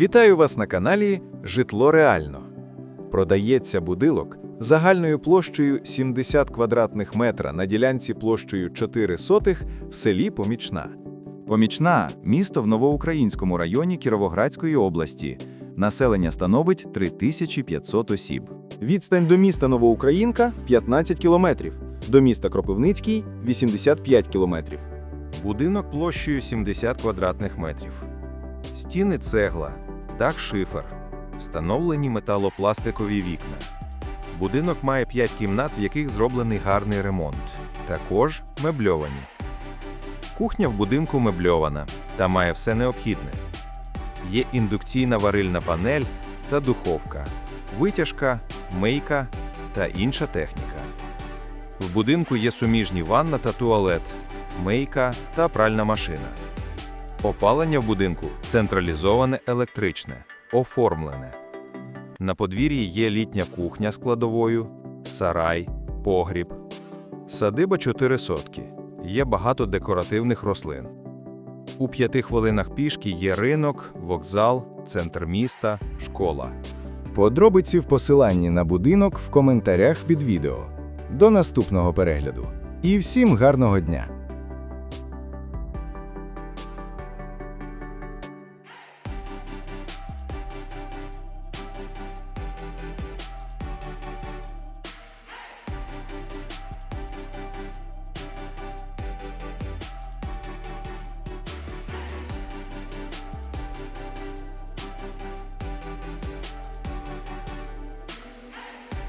Вітаю вас на каналі Житло Реально. Продається будинок загальною площею 70 квадратних метра на ділянці площею 4 сотих в селі Помічна. Помічна місто в Новоукраїнському районі Кіровоградської області. Населення становить 3500 осіб. Відстань до міста Новоукраїнка 15 кілометрів, до міста Кропивницький 85 кілометрів. Будинок площею 70 квадратних метрів. Стіни цегла, дах шифер, встановлені металопластикові вікна. Будинок має 5 кімнат, в яких зроблений гарний ремонт. Також мебльовані. Кухня в будинку мебльована та має все необхідне. Є індукційна варильна панель та духовка, витяжка, мийка та інша техніка. В будинку є суміжні ванна та туалет, мийка та пральна машина. Опалення в будинку централізоване електричне, оформлене. На подвір'ї є літня кухня з кладовою, сарай, погріб. Садиба 4 сотки. Є багато декоративних рослин. У п'яти хвилинах пішки є ринок, вокзал, центр міста, школа. Подробиці в посиланні на будинок в коментарях під відео. До наступного перегляду. І всім гарного дня!